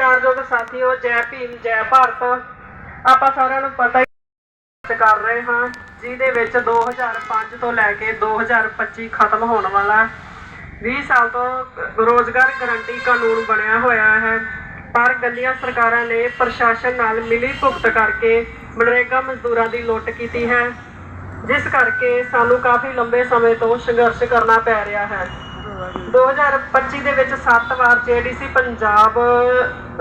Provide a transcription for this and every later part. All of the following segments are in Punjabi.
ਸਤਿਕਾਰਯੋਗ ਸਾਥੀਓ ਜੈ ਭੀਮ, ਜੈ ਭਾਰਤ। ਆਪਾਂ ਸਾਰਿਆਂ ਨੂੰ ਪਤਾ ਹੀ ਕਰ ਰਹੇ ਹਾਂ, ਜਿਹਦੇ ਵਿੱਚ 2005 ਤੋਂ ਲੈ ਕੇ 2025 ਖਤਮ ਹੋਣ ਵਾਲਾ 20 ਸਾਲ ਤੋਂ ਰੋਜ਼ਗਾਰ ਗਰੰਟੀ ਕਾਨੂੰਨ ਬਣਿਆ ਹੋਇਆ ਹੈ। ਪਰ ਗੰਦੀਆਂ ਸਰਕਾਰਾਂ ਨੇ ਪ੍ਰਸ਼ਾਸਨ ਨਾਲ ਮਿਲੀ ਭੁਗਤ ਕਰਕੇ ਮਨਰੇਗਾ ਮਜ਼ਦੂਰਾਂ ਦੀ ਲੁੱਟ ਕੀਤੀ ਹੈ। ਜਿਸ ਕਰਕੇ ਸਾਨੂੰ ਕਾਫੀ ਲੰਬੇ ਸਮੇਂ ਤੋਂ ਸੰਘਰਸ਼ ਕਰਨਾ ਪੈ ਰਿਹਾ ਹੈ। 2025 ਦੇ ਵਿੱਚ 7 ਵਾਰ JDC Punjab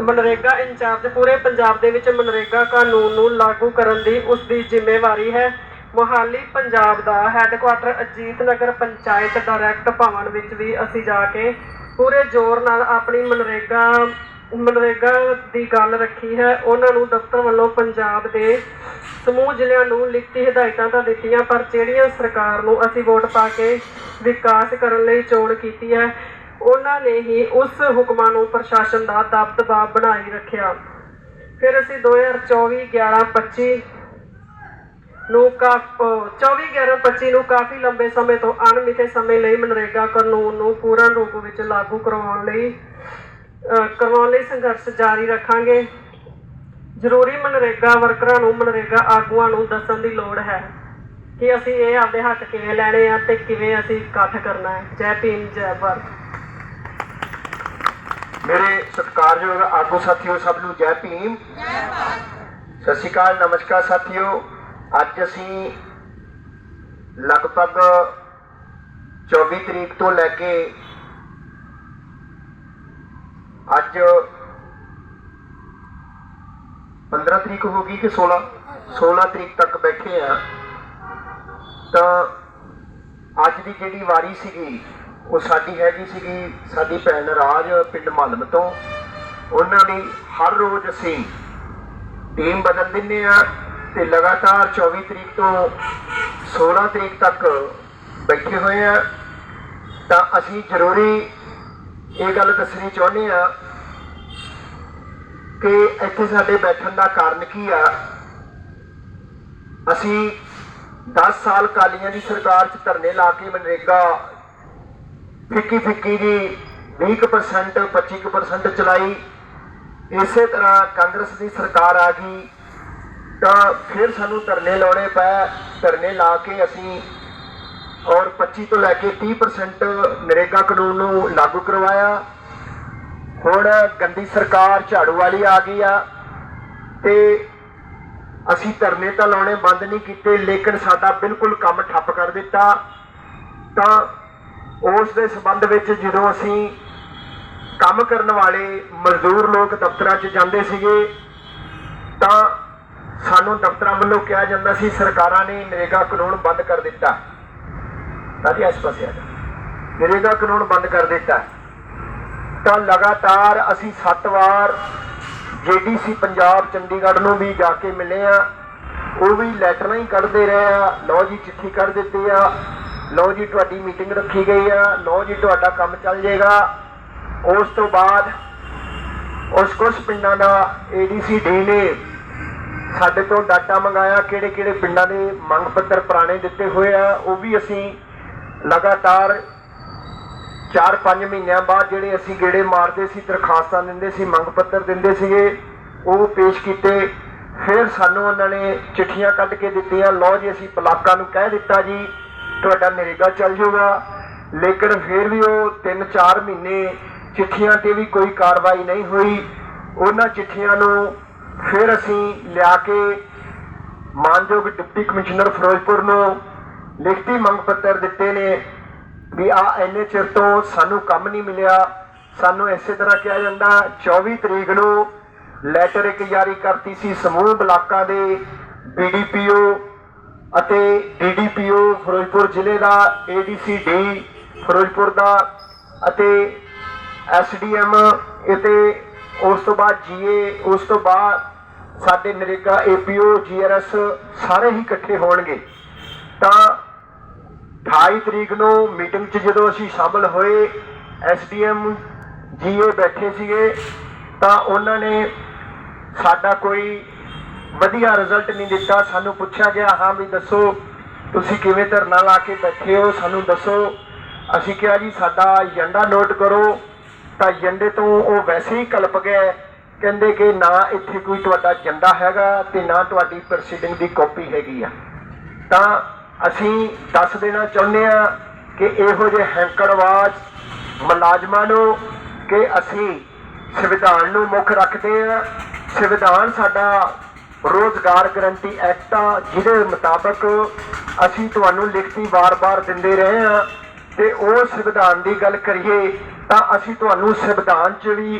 MNREGA in charge, ਪੂਰੇ ਪੰਜਾਬ ਦੇ ਵਿੱਚ ਮਨਰੇਗਾ ਕਾਨੂੰਨ ਨੂੰ ਲਾਗੂ ਕਰਨ ਦੀ ਉਸ ਦੀ ਜ਼ਿੰਮੇਵਾਰੀ ਹੈ। ਮੋਹਾਲੀ, ਪੰਜਾਬ ਦਾ ਹੈੱਡਕੁਆਟਰ ਅਜੀਤ ਨਗਰ ਪੰਚਾਇਤ ਡਾਇਰੈਕਟ ਭਵਨ ਵਿੱਚ ਵੀ ਅਸੀਂ ਜਾ ਕੇ ਪੂਰੇ ਜ਼ੋਰ ਨਾਲ ਆਪਣੀ ਮਨਰੇਗਾ ਮਨਰੇਗਾ ਦੀ ਗੱਲ ਰੱਖੀ ਹੈ। ਉਹਨਾਂ ਨੂੰ ਦਫ਼ਤਰ ਵੱਲੋਂ ਪੰਜਾਬ ਦੇ ਸਮੂਹ ਜ਼ਿਲ੍ਹਿਆਂ ਨੂੰ ਲਿਖਤੀ ਹਦਾਇਤਾਂ ਤਾਂ ਦਿੱਤੀਆਂ, ਪਰ ਜਿਹੜੀਆਂ ਸਰਕਾਰ ਨੂੰ ਅਸੀਂ ਵੋਟ ਪਾ ਕੇ ਵਿਕਾਸ ਕਰਨ ਲਈ ਚੋਣ ਕੀਤੀ ਹੈ, ਉਹਨਾਂ ਨੇ ਹੀ ਉਸ ਹੁਕਮਾਂ ਨੂੰ ਪ੍ਰਸ਼ਾਸਨ ਦਾ ਦਬਦਬਾ ਬਣਾਈ ਰੱਖਿਆ। ਫਿਰ ਅਸੀਂ 2024 11 25 ਨੂੰ ਕਾ 24 11 25 ਨੂੰ ਕਾਫੀ ਲੰਬੇ ਸਮੇਂ ਤੋਂ ਅਣਮਿੱਥੇ ਸਮੇਂ ਲਈ ਮਨਰੇਗਾ ਕਾਨੂੰਨ ਨੂੰ ਪੂਰਨ ਰੂਪ ਵਿੱਚ ਲਾਗੂ ਕਰਵਾਉਣ ਲਈ ਕਰਵਾਉਣ ਲਈ ਸੰਘਰਸ਼ ਜਾਰੀ ਰੱਖਾਂਗੇ। ਜ਼ਰੂਰੀ ਮਨਰੇਗਾ ਵਰਕਰਾਂ ਨੂੰ ਮਨਰੇਗਾ ਆਗੂਆਂ ਨੂੰ ਦੱਸਣ ਦੀ ਲੋੜ ਹੈ ਕਿ ਅਸੀਂ ਇਹ ਆਪਦੇ ਹੱਕ ਕਿਵੇਂ ਲੈਣੇ ਆ ਤੇ ਕਿਵੇਂ ਅਸੀਂ ਇਕੱਠ ਕਰਨਾ ਹੈ। ਜੈ ਭੀਮ ਜੈ ਭਾਰਤ। ਮੇਰੇ ਸਤਿਕਾਰਯੋਗ ਆਗੂ ਸਾਥੀਓ ਸਭ ਨੂੰ ਜੈ ਭੀਮ। ਸਤਿ ਸ਼੍ਰੀ ਅਕਾਲ ਨਮਸਕਾਰ ਸਾਥੀਓ। ਅੱਜ ਅਸੀਂ ਲਗਭਗ 24 ਤਰੀਕ ਤੋਂ ਲੈ ਕੇ ਅੱਜ 15 ਤਰੀਕ ਹੋ ਗਈ ਕਿ 16 16 ਤਰੀਕ ਤੱਕ ਬੈਠੇ ਆ। ਤਾਂ ਅੱਜ ਦੀ ਜਿਹੜੀ ਵਾਰੀ ਸੀਗੀ, ਉਹ ਸਾਡੀ ਹੈਗੀ ਸੀਗੀ ਸਾਡੀ ਭੈਣ ਰਾਜ ਪਿੰਡ ਮਲਮ ਤੋਂ। ਉਹਨਾਂ ਨੇ ਹਰ ਰੋਜ਼ ਅਸੀਂ ਟੀਮ ਬਦਲ ਦਿੰਨੇ ਆ ਤੇ ਲਗਾਤਾਰ 24 ਤਰੀਕ ਤੋਂ 16 ਤਰੀਕ ਤੱਕ ਬੈਠੇ ਹੋਏ ਆ। ਤਾਂ ਅਸੀਂ ਜ਼ਰੂਰੀ ਇਹ ਗੱਲ ਦੱਸਣੀ ਚਾਹੁੰਦੇ ਆ ਕਿ ਇੱਥੇ ਸਾਡੇ ਬੈਠਣ ਦਾ ਕਾਰਨ ਕੀ ਆ? ਅਸੀਂ 10 ਸਾਲ ਕਾਲੀਆਂ ਦੀ ਸਰਕਾਰ 'ਚ ਧਰਨੇ ਲਾ ਕੇ ਮਨਰੇਗਾ ਫਿੱਕੀ ਫਿੱਕੀ ਜੀ 20% 25% ਚਲਾਈ। ਇਸੇ ਤਰ੍ਹਾਂ ਕਾਂਗਰਸ ਦੀ ਸਰਕਾਰ ਆ ਗਈ, ਤਾਂ ਫਿਰ ਸਾਨੂੰ ਧਰਨੇ ਲਾਉਣੇ ਪਏ ਧਰਨੇ ਲਾ ਕੇ ਅਸੀਂ ਔਰ 25 ਤੋਂ ਲੈ ਕੇ 30% ਨਰੇਗਾ ਕਾਨੂੰਨ ਨੂੰ ਲਾਗੂ ਕਰਵਾਇਆ। ਹੁਣ ਗੰਦੀ ਸਰਕਾਰ ਝਾੜੂ ਵਾਲੀ ਆ ਗਈ ਆ ਤੇ ਅਸੀਂ ਧਰਨੇ ਤਾਂ ਲਾਉਣੇ ਬੰਦ ਨਹੀਂ ਕੀਤੇ, ਲੇਕਿਨ ਸਾਡਾ ਬਿਲਕੁਲ ਕੰਮ ਠੱਪ ਕਰ ਦਿੱਤਾ। ਤਾਂ ਉਸ ਦੇ ਸੰਬੰਧ ਵਿੱਚ ਜਦੋਂ ਅਸੀਂ ਕੰਮ ਕਰਨ ਵਾਲੇ ਮਜ਼ਦੂਰ ਲੋਕ ਦਫ਼ਤਰਾਂ 'ਚ ਜਾਂਦੇ ਸੀਗੇ, ਤਾਂ ਸਾਨੂੰ ਦਫ਼ਤਰਾਂ ਵੱਲੋਂ ਕਿਹਾ ਜਾਂਦਾ ਸੀ, ਸਰਕਾਰਾਂ ਨੇ ਨਰੇਗਾ ਕਾਨੂੰਨ ਬੰਦ ਕਰ ਦਿੱਤਾ। ਤਾਂ ਸਾਡੀ ਇਸ ਪਾਸੇ ਆ ਜਾ ਨਰੇਗਾ ਕਾਨੂੰਨ ਬੰਦ ਕਰ ਦਿੱਤਾ। ਤਾਂ ਲਗਾਤਾਰ ਅਸੀਂ 7 ਵਾਰ ਜੀਡੀਸੀ ਪੰਜਾਬ ਚੰਡੀਗੜ੍ਹ ਨੂੰ ਵੀ ਜਾ ਕੇ ਮਿਲੇ ਆ। ਉਹ ਵੀ ਲੈਟਰਾਂ ਹੀ ਕੱਢਦੇ ਰਹੇ ਆ। ਲਓ ਜੀ, ਚਿੱਠੀ ਕੱਢ ਦਿੱਤੀ ਆ। ਲਓ ਜੀ, ਤੁਹਾਡੀ ਮੀਟਿੰਗ ਰੱਖੀ ਗਈ ਆ। ਲਓ ਜੀ, ਤੁਹਾਡਾ ਕੰਮ ਚੱਲ ਜਾਏਗਾ। ਉਸ ਤੋਂ ਬਾਅਦ ਉਸ ਕੁਝ ਪਿੰਡਾਂ ਦਾ ਏਡੀਸੀ ਡੀ ਨੇ ਸਾਡੇ ਤੋਂ ਡਾਟਾ ਮੰਗਾਇਆ। ਕਿਹੜੇ ਕਿਹੜੇ ਪਿੰਡਾਂ ਦੇ ਮੰਗ ਪੱਤਰ ਪੁਰਾਣੇ ਦਿੱਤੇ ਹੋਏ ਆ, ਉਹ ਵੀ ਅਸੀਂ ਲਗਾਤਾਰ 4-5 ਮਹੀਨਿਆਂ ਬਾਅਦ ਜਿਹੜੇ ਅਸੀਂ ਗੇੜੇ ਮਾਰਦੇ ਸੀ, ਦਰਖਾਸਤਾਂ ਦਿੰਦੇ ਸੀ, ਮੰਗ ਪੱਤਰ ਦਿੰਦੇ ਸੀਗੇ, ਉਹ ਪੇਸ਼ ਕੀਤੇ। ਫਿਰ ਸਾਨੂੰ ਉਹਨਾਂ ਨੇ ਚਿੱਠੀਆਂ ਕੱਢ ਕੇ ਦਿੱਤੀਆਂ, ਲਓ ਜੀ, ਅਸੀਂ ਪਲਾਕਾਂ ਨੂੰ ਕਹਿ ਦਿੱਤਾ ਜੀ, ਤੁਹਾਡਾ ਨਰੇਗਾ ਚੱਲ ਜਾਊਗਾ ਲੇਕਿਨ ਫਿਰ ਵੀ ਉਹ 3-4 ਮਹੀਨੇ ਚਿੱਠੀਆਂ ਤੇ ਵੀ ਕੋਈ ਕਾਰਵਾਈ ਨਹੀਂ ਹੋਈ। ਉਹਨਾਂ ਚਿੱਠੀਆਂ ਨੂੰ ਫਿਰ ਅਸੀਂ ਲਿਆ ਕੇ ਮਾਨਯੋਗ ਡਿਪਟੀ ਕਮਿਸ਼ਨਰ ਫਿਰੋਜ਼ਪੁਰ ਨੂੰ ਲਿਖਤੀ ਮੰਗ ਪੱਤਰ ਦਿੱਤੇ ਨੇ। ਵੀ ਆ ਇੰਨੇ ਚਿਰ ਤੋਂ ਸਾਨੂੰ ਕੰਮ ਨਹੀਂ ਮਿਲਿਆ। ਸਾਨੂੰ ਇਸੇ ਤਰ੍ਹਾਂ ਕਿਹਾ ਜਾਂਦਾ 24 ਤਰੀਕ ਨੂੰ ਲੈਟਰ ਇੱਕ ਜਾਰੀ ਕਰਤੀ ਸੀ ਸਮੂਹ ਬਲਾਕਾਂ ਦੇ ਬੀਡੀਪੀਓ ਅਤੇ ਡੀਡੀਪੀਓ ਫਿਰੋਜ਼ਪੁਰ ਜ਼ਿਲ੍ਹੇ ਦਾ ਏਡੀਸੀ ਡੀ ਫਿਰੋਜ਼ਪੁਰ ਦਾ ਅਤੇ ਐਸਡੀਐਮ ਅਤੇ ਉਸ ਤੋਂ ਬਾਅਦ ਜੀਏ ਉਸ ਤੋਂ ਬਾਅਦ ਸਾਡੇ ਨਰੇਗਾ ਏਪੀਓ ਜੀਆਰਐਸ ਸਾਰੇ ਹੀ ਇਕੱਠੇ ਹੋਣਗੇ। ਤਾਂ 28 ਤਰੀਕ ਨੂੰ ਮੀਟਿੰਗ 'ਚ ਜਦੋਂ ਅਸੀਂ ਸ਼ਾਮਲ ਹੋਏ ਐਸਡੀਐਮ ਜੀਏ ਬੈਠੇ ਸੀਗੇ, ਤਾਂ ਉਹਨਾਂ ਨੇ ਸਾਡਾ ਕੋਈ ਵਧੀਆ ਰਿਜ਼ਲਟ ਨਹੀਂ ਦਿੱਤਾ। ਸਾਨੂੰ ਪੁੱਛਿਆ ਗਿਆ, ਹਾਂ ਵੀ ਦੱਸੋ, ਤੁਸੀਂ ਕਿਵੇਂ ਧਰਨਾ ਲਾ ਕੇ ਬੈਠੇ ਹੋ? ਸਾਨੂੰ ਦੱਸੋ। ਅਸੀਂ ਕਿਹਾ, ਜੀ, ਸਾਡਾ ਏਜੰਡਾ ਨੋਟ ਕਰੋ। ਤਾਂ ਏਜੰਡੇ ਤੋਂ ਉਹ ਵੈਸੇ ਹੀ ਕਲਪ ਗਏ, ਕਹਿੰਦੇ ਕਿ ਨਾ ਇੱਥੇ ਕੋਈ ਤੁਹਾਡਾ ਏਜੰਡਾ ਹੈਗਾ ਤੇ ਨਾ ਤੁਹਾਡੀ ਪ੍ਰੋਸੀਡਿੰਗ ਦੀ ਕਾਪੀ ਹੈਗੀ ਆ। ਤਾਂ ਅਸੀਂ ਦੱਸ ਦੇਣਾ ਚਾਹੁੰਦੇ ਆ ਕਿ ਇਹੋ ਜਿਹੇ ਹੈਂਕੜਵਾਜ ਮੁਲਾਜ਼ਮਾਂ ਨੂੰ ਕਿ ਅਸੀਂ ਸੰਵਿਧਾਨ ਨੂੰ ਮੁੱਖ ਰੱਖਦੇ ਆ ਸੰਵਿਧਾਨ ਸਾਡਾ ਰੋਜ਼ਗਾਰ ਗਰੰਟੀ ਐਕਟ ਆ, ਜਿਹਦੇ ਮੁਤਾਬਕ ਅਸੀਂ ਤੁਹਾਨੂੰ ਲਿਖਤੀ ਵਾਰ-ਵਾਰ ਦਿੰਦੇ ਰਹੇ ਆ ਤੇ ਉਹ ਸੰਵਿਧਾਨ ਦੀ ਗੱਲ ਕਰੀਏ ਤਾਂ ਅਸੀਂ ਤੁਹਾਨੂੰ ਸੰਵਿਧਾਨ 'ਚ ਵੀ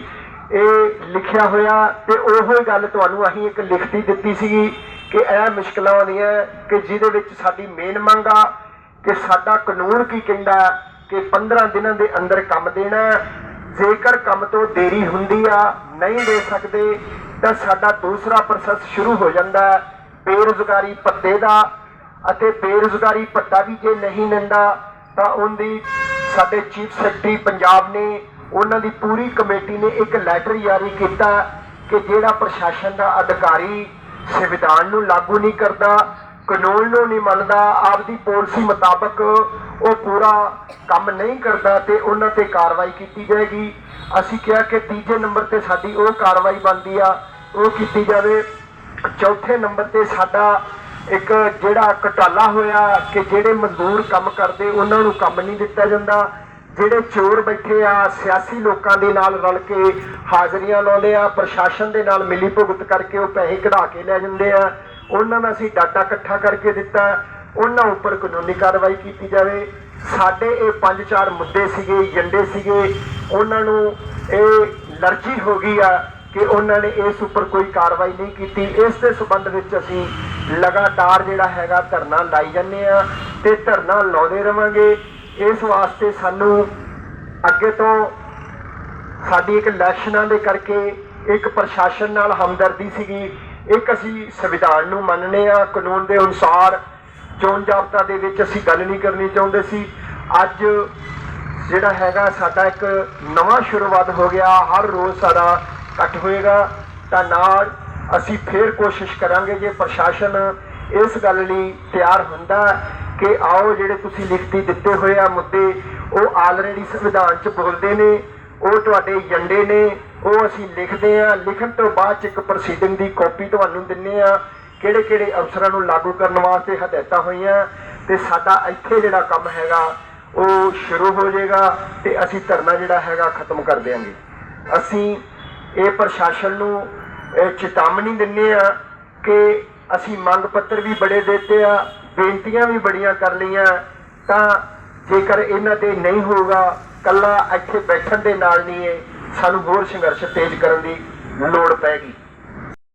ਇਹ ਲਿਖਿਆ ਹੋਇਆ ਤੇ ਉਹੋ ਗੱਲ ਤੁਹਾਨੂੰ ਅਸੀਂ ਇੱਕ ਲਿਖਤੀ ਦਿੱਤੀ ਸੀਗੀ। ਕਿ ਇਹ ਮੁਸ਼ਕਲਾਂ ਆਉਂਦੀਆਂ ਕਿ ਜਿਹਦੇ ਵਿੱਚ ਸਾਡੀ ਮੇਨ ਮੰਗ ਆ ਕਿ ਸਾਡਾ ਕਾਨੂੰਨ ਕੀ ਕਹਿੰਦਾ ਕਿ 15 ਦਿਨਾਂ ਦੇ ਅੰਦਰ ਕੰਮ ਦੇਣਾ ਜੇਕਰ ਕੰਮ ਤੋਂ ਦੇਰੀ ਹੁੰਦੀ ਆ, ਨਹੀਂ ਦੇ ਸਕਦੇ, ਤਾਂ ਸਾਡਾ ਦੂਸਰਾ ਪ੍ਰੋਸੈਸ ਸ਼ੁਰੂ ਹੋ ਜਾਂਦਾ ਬੇਰੁਜ਼ਗਾਰੀ ਭੱਤੇ ਦਾ ਅਤੇ ਬੇਰੁਜ਼ਗਾਰੀ ਭੱਤਾ ਵੀ ਜੇ ਨਹੀਂ ਲੈਂਦਾ ਤਾਂ ਉਹਦੀ ਸਾਡੇ ਚੀਫ ਸੈਕਟਰੀ ਪੰਜਾਬ ਨੇ, ਉਹਨਾਂ ਦੀ ਪੂਰੀ ਕਮੇਟੀ ਨੇ ਇੱਕ ਲੈਟਰ ਜਾਰੀ ਕੀਤਾ ਕਿ ਜਿਹੜਾ ਪ੍ਰਸ਼ਾਸਨ ਦਾ ਅਧਿਕਾਰੀ ਸੰਵਿਧਾਨ ਨੂੰ ਲਾਗੂ ਨਹੀਂ ਕਰਦਾ, ਕਾਨੂੰਨ ਨੂੰ ਨਹੀਂ ਮੰਨਦਾ, ਆਪਦੀ ਪਾਲਿਸੀ ਮੁਤਾਬਕ ਉਹ ਪੂਰਾ ਕੰਮ ਨਹੀਂ ਕਰਦਾ ਤੇ ਉਹਨਾਂ ਤੇ ਕਾਰਵਾਈ ਕੀਤੀ ਜਾਏਗੀ। ਅਸੀਂ ਕਿਹਾ ਕਿ ਤੀਜੇ ਨੰਬਰ ਤੇ ਸਾਡੀ ਉਹ ਕਾਰਵਾਈ ਬਣਦੀ ਆ, ਉਹ ਕੀਤੀ ਜਾਵੇ। ਚੌਥੇ ਨੰਬਰ ਤੇ ਸਾਡਾ ਇੱਕ ਜਿਹੜਾ ਘਟਾਲਾ ਹੋਇਆ ਕਿ ਜਿਹੜੇ ਮਜ਼ਦੂਰ ਕੰਮ ਕਰਦੇ, ਉਹਨਾਂ ਨੂੰ ਕੰਮ ਨਹੀਂ ਦਿੱਤਾ ਜਾਂਦਾ। ਜਿਹੜੇ ਚੋਰ ਬੈਠੇ ਆ, ਸਿਆਸੀ ਲੋਕਾਂ ਦੇ ਨਾਲ ਰਲ ਕੇ ਹਾਜ਼ਰੀਆਂ ਲਾਉਂਦੇ ਆ, ਪ੍ਰਸ਼ਾਸਨ ਦੇ ਨਾਲ ਮਿਲੀ ਭੁਗਤ ਕਰਕੇ ਉਹ ਪੈਸੇ ਕਢਾ ਕੇ ਲੈ ਜਾਂਦੇ ਆ। ਉਹਨਾਂ ਦਾ ਅਸੀਂ ਡਾਟਾ ਇਕੱਠਾ ਕਰਕੇ ਦਿੱਤਾ। ਉਹਨਾਂ ਉੱਪਰ ਕਾਨੂੰਨੀ ਕਾਰਵਾਈ ਕੀਤੀ ਜਾਵੇ। ਸਾਡੇ ਇਹ ਪੰਜ ਚਾਰ ਮੁੱਦੇ ਸੀਗੇ, ਏਜੰਡੇ ਸੀਗੇ। ਉਹਨਾਂ ਨੂੰ ਇਹ ਲਰਜੀ ਹੋ ਗਈ ਆ ਕਿ ਉਹਨਾਂ ਨੇ ਇਸ ਉੱਪਰ ਕੋਈ ਕਾਰਵਾਈ ਨਹੀਂ ਕੀਤੀ। ਇਸ ਦੇ ਸਬੰਧ ਵਿੱਚ ਅਸੀਂ ਲਗਾਤਾਰ ਜਿਹੜਾ ਹੈਗਾ ਧਰਨਾ ਲਾਈ ਜਾਂਦੇ ਆ ਤੇ ਧਰਨਾ ਲਾਉਂਦੇ ਰਵਾਂਗੇ। ਇਸ ਵਾਸਤੇ ਸਾਨੂੰ ਅੱਗੇ ਤੋਂ ਸਾਡੀ ਇੱਕ ਇਲੈਕਸ਼ਨਾਂ ਦੇ ਕਰਕੇ ਇੱਕ ਪ੍ਰਸ਼ਾਸਨ ਨਾਲ ਹਮਦਰਦੀ ਸੀਗੀ। ਇੱਕ ਅਸੀਂ ਸੰਵਿਧਾਨ ਨੂੰ ਮੰਨਨੇ ਆ ਕਾਨੂੰਨ ਦੇ ਅਨੁਸਾਰ ਚੋਣ ਜਾਬਤਾ ਦੇ ਵਿੱਚ ਅਸੀਂ ਗੱਲ ਨਹੀਂ ਕਰਨੀ ਚਾਹੁੰਦੇ ਸੀ। ਅੱਜ ਜਿਹੜਾ ਹੈਗਾ ਸਾਡਾ ਇੱਕ ਨਵਾਂ ਸ਼ੁਰੂਆਤ ਹੋ ਗਿਆ, ਹਰ ਰੋਜ਼ ਸਾਡਾ ਇਕੱਠ ਹੋਏਗਾ। ਤਾਂ ਨਾਲ ਅਸੀਂ ਫੇਰ ਕੋਸ਼ਿਸ਼ ਕਰਾਂਗੇ ਜੇ ਪ੍ਰਸ਼ਾਸਨ ਇਸ ਗੱਲ ਲਈ ਤਿਆਰ ਹੁੰਦਾ ਕਿ ਆਓ ਜਿਹੜੇ ਤੁਸੀਂ ਲਿਖਤੀ ਦਿੱਤੇ ਹੋਏ ਆ ਮੁੱਦੇ, ਉਹ ਆਲਰੇਡੀ ਸੰਵਿਧਾਨ 'ਚ ਬੋਲਦੇ ਨੇ, ਉਹ ਤੁਹਾਡੇ ਏਜੰਡੇ ਨੇ, ਉਹ ਅਸੀਂ ਲਿਖਦੇ ਆ। ਲਿਖਣ ਤੋਂ ਬਾਅਦ 'ਚ ਇੱਕ ਪ੍ਰੋਸੀਡਿੰਗ ਦੀ ਕਾਪੀ ਤੁਹਾਨੂੰ ਦਿੰਨੇ ਆ ਕਿਹੜੇ ਕਿਹੜੇ ਅਫਸਰਾਂ ਨੂੰ ਲਾਗੂ ਕਰਨ ਵਾਸਤੇ ਹਦਾਇਤਾਂ ਹੋਈਆਂ, ਤੇ ਸਾਡਾ ਇੱਥੇ ਜਿਹੜਾ ਕੰਮ ਹੈਗਾ, ਉਹ ਸ਼ੁਰੂ ਹੋ ਜਾਏਗਾ, ਤੇ ਅਸੀਂ ਧਰਨਾ ਜਿਹੜਾ ਹੈਗਾ ਖਤਮ ਕਰ ਦੇਵਾਂਗੇ ਅਸੀਂ ਇਹ ਪ੍ਰਸ਼ਾਸਨ ਨੂੰ ਚੇਤਾਵਨੀ ਦਿੰਨੇ ਆ ਕਿ ਅਸੀਂ ਮੰਗ ਪੱਤਰ ਵੀ ਬੜੇ ਦਿੱਤੇ ਆ ਬੇਨਤੀਆਂ ਵੀ ਬੜੀਆਂ ਕਰ ਲਈਆਂ, ਤਾਂ ਜੇਕਰ ਇਹਨਾਂ ਤੇ ਨਹੀਂ ਹੋਊਗਾ ਕੱਲਾ ਇੱਥੇ ਬੈਠਣ ਦੇ ਨਾਲ ਨਹੀਂ ਇਹ ਸਾਨੂੰ ਹੋਰ ਸੰਘਰਸ਼ ਤੇਜ਼ ਕਰਨ ਦੀ ਲੋੜ ਪੈਗੀ